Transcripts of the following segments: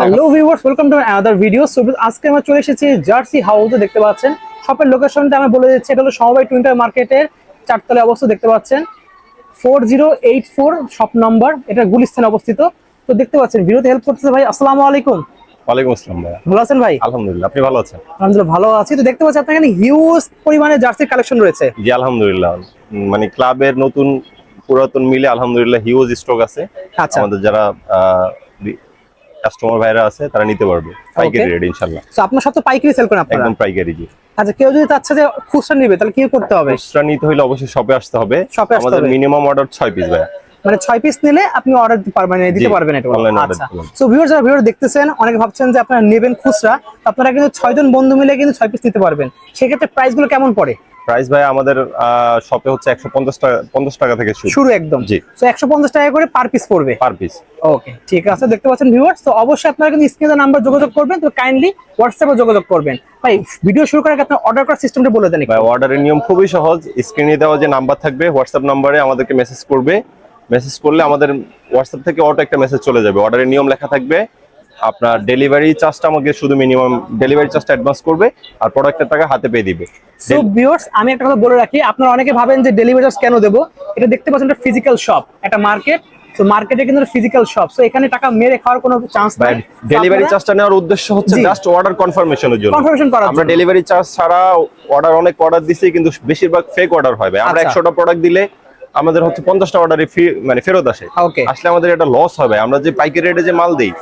Hello viewers welcome to another video so আজকে আমরা চলে এসেছি জার্সি হাউসে দেখতে পাচ্ছেন। শপের লোকেশনটা আমি বলে দিচ্ছি এটা হলো সমবায় টুইন্টার মার্কেটের চারতলায় অবস্থিত দেখতে পাচ্ছেন। Four zero eight four shop number এটা গুলিস্তানে অবস্থিত। তো দেখতে পাচ্ছেন ভিডিওতে হেল্প করতেছে ভাই আসসালামু আলাইকুম। ওয়ালাইকুম আসসালাম ভাইয়া। ভালো আছেন ভাই? আলহামদুলিল্লাহ আপনি ভালো আছেন? আলহামদুলিল্লাহ ভালো আছি। তো দেখতে পাচ্ছি আপনার এখানে হিউজ পরিমাণে জার্সির কালেকশন রয়েছে। জি আলহামদুলিল্লাহ। মানে ক্লাবের নতুন পুরাতন মিলে আলহামদুলিল্লাহ হিউজ স্টক আছে। আচ্ছা। আমাদের যারা কাস্টমার ভাইরা আছে তারা নিতে পারবে। পাইকারি রেট ইনশাল্লাহ। তো আপনার তো পাইকারি সেল করেন আপনারা? একদম পাইকারি জি আচ্ছা কেউ যদি চাচ্ছে যে খুচরা নিবে তাহলে কি করতে হবে? খুচরা নিতে হলে অবশ্যই শপে আসতে হবে। আমাদের মিনিমাম অর্ডার ছয় পিস ভাইয়া। মানে ছয় পিস নিলে আপনি অর্ডার দিতে পারবেন দিতে পারবেন এটা আচ্ছা। সো ভিউয়ার যারা ভিডিও দেখতেছেন অনেকে ভাবছেন যে আপনারা নেবেন খুচরা আপনারা কিন্তু ছয়জন বন্ধু মিলে কিন্তু ছয় পিস নিতে পারবেন। সেক্ষেত্রে প্রাইসগুলো কেমন পড়ে? প্রাইস ভাই আমাদের শপে হচ্ছে একশো পঞ্চাশ টাকা পঞ্চাশ টাকা থেকে শুরু। শুরু একদম। জি। তো একশো পঞ্চাশ টাকা করে পার পিস পড়বে। পার পিস ওকে ঠিক আছে। দেখতে পাচ্ছেন ভিউয়ার্স তো অবশ্যই আপনারা কিন্তু স্ক্রিনে নাম্বার যোগাযোগ করবেন তো কাইন্ডলি হোয়াটসঅ্যাপে যোগাযোগ করবেন। ভাই ভিডিও শুরু করার আগে আপনার অর্ডার করার সিস্টেমটা বলে দেন ভাই অর্ডারের নিয়ম খুবই সহজ। স্ক্রিনে দেওয়া যে নাম্বার থাকবে হোয়াটসঅ্যাপ নাম্বারে আমাদেরকে মেসেজ করবে। মেসেজ করলে আমাদের হোয়াটসঅ্যাপ থেকে অটো একটা মেসেজ চলে যাবে। অর্ডারের নিয়ম লেখা থাকবে আপনার ডেলিভারি চার্জটা আমাকে শুধু মিনিমাম ডেলিভারি চার্জটা অ্যাডভান্স করবে আর প্রোডাক্টের টাকা হাতে পেয়ে দিবে। সো ভিউয়ার্স আমি একটা কথা বলে রাখি আপনারা অনেকে ভাবেন যে ডেলিভারি চার্জ কেন দেবো? এটা দেখতে পাচ্ছেন একটা ফিজিক্যাল শপ একটা মার্কেট তো মার্কেটে কিন্তু ফিজিক্যাল শপ সো এখানে টাকা মেরে খাওয়ার কোনো চান্স নাই। ডেলিভারি চার্জটা নেওয়ার উদ্দেশ্য হচ্ছে জাস্ট অর্ডার কনফার্মেশনের জন্য। কনফার্মেশন করার আমরা ডেলিভারি চার্জ ছাড়া অর্ডার অনেক অর্ডার দিছি কিন্তু বেশিরভাগ ফেক অর্ডার হয় ভাই। আমরা আচ্ছা। একশোটা প্রোডাক্ট দিলে আমাদের হচ্ছে পঞ্চাশটা অর্ডারে মানে ফেরত আসে। আসলে আমাদের এটা লস হবে। আমরা যে পাইকারি রেটে যে মাল দিই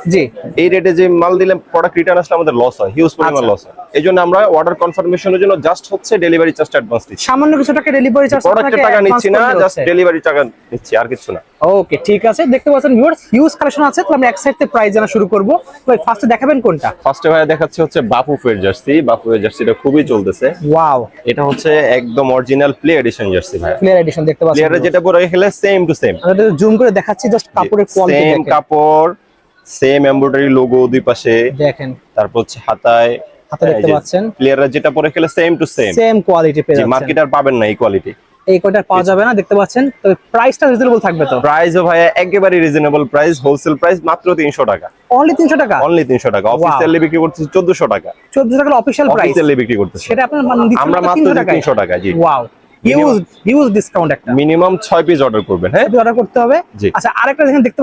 এই রেটে যে মাল দিলে প্রোডাক্ট রিটার্ন আসলে আমাদের লস হয় হিউজ পরিমাণ আচ্ছা। লস হয়। এই জন্য আমরা অর্ডার কনফার্মেশনের জন্য জাস্ট হচ্ছে ডেলিভারি চার্জ অ্যাডভান্স দিচ্ছি। সামান্য কিছু টাকা ডেলিভারি চার্জ প্রোডাক্টের টাকা নিচ্ছি না জাস্ট ডেলিভারি টাকা নিচ্ছি আর কিছু না। ওকে ঠিক আছে। দেখতে পাচ্ছেন ভিউয়ার্স হিউজ কালেকশন আছে। তো আমরা এক সাইড থেকে প্রাইস জানা শুরু করব। ভাই ফার্স্টে দেখাবেন কোনটা? ফার্স্টে ভাই দেখাচ্ছি হচ্ছে বাপু ফের জার্সি বাপু এর জার্সিটা খুবই চলতেছে। ওয়াও এটা হচ্ছে একদম অরিজিনাল প্লে এডিশন জার্সি ভাই এডিশন দেখতে পাচ্ছেন। প্লেয়ারে যেটা পরে খেলে সেম টু সেম জুম করে দেখাচ্ছি জাস্ট কাপড়ের কোয়ালিটি সেম কাপড় সেম এমব্রয়ডারি লোগো দুই পাশে। দেখেন। তারপর হচ্ছে হাতায় হাতে দেখতে পাচ্ছেন। প্লেয়াররা যেটা পরে খেলে same to same same quality পেয়ে যাচ্ছেন। মার্কেট আর পাবেন না এই কোয়ালিটি এই পাওয়া যাবে না দেখতে পাচ্ছেন? তবে প্রাইসটা রিজনেবল থাকবে তো? প্রাইসও ভাই একেবারে রিজনেবল প্রাইস হোলসেল প্রাইস মাত্র তিনশো টাকা। অনলি 300 টাকা? অনলি তিনশো টাকা। অফিসিয়ালি বিক্রি করতেছি চোদ্দশো টাকা। 1400 টাকা অফিশিয়াল প্রাইস অফিসিয়ালি বিক্রি করতেছি। সেটা আপনার আমরা মাত্র মাত্র 300 তিনশো টাকা জি। ওয়াও হিউজ হিউজ ডিসকাউন্ট একটা। মিনিমাম 6 পিস অর্ডার করবেন হ্যাঁ? অর্ডার করতে হবে। আচ্ছা আরেকটা দেখেন দেখতে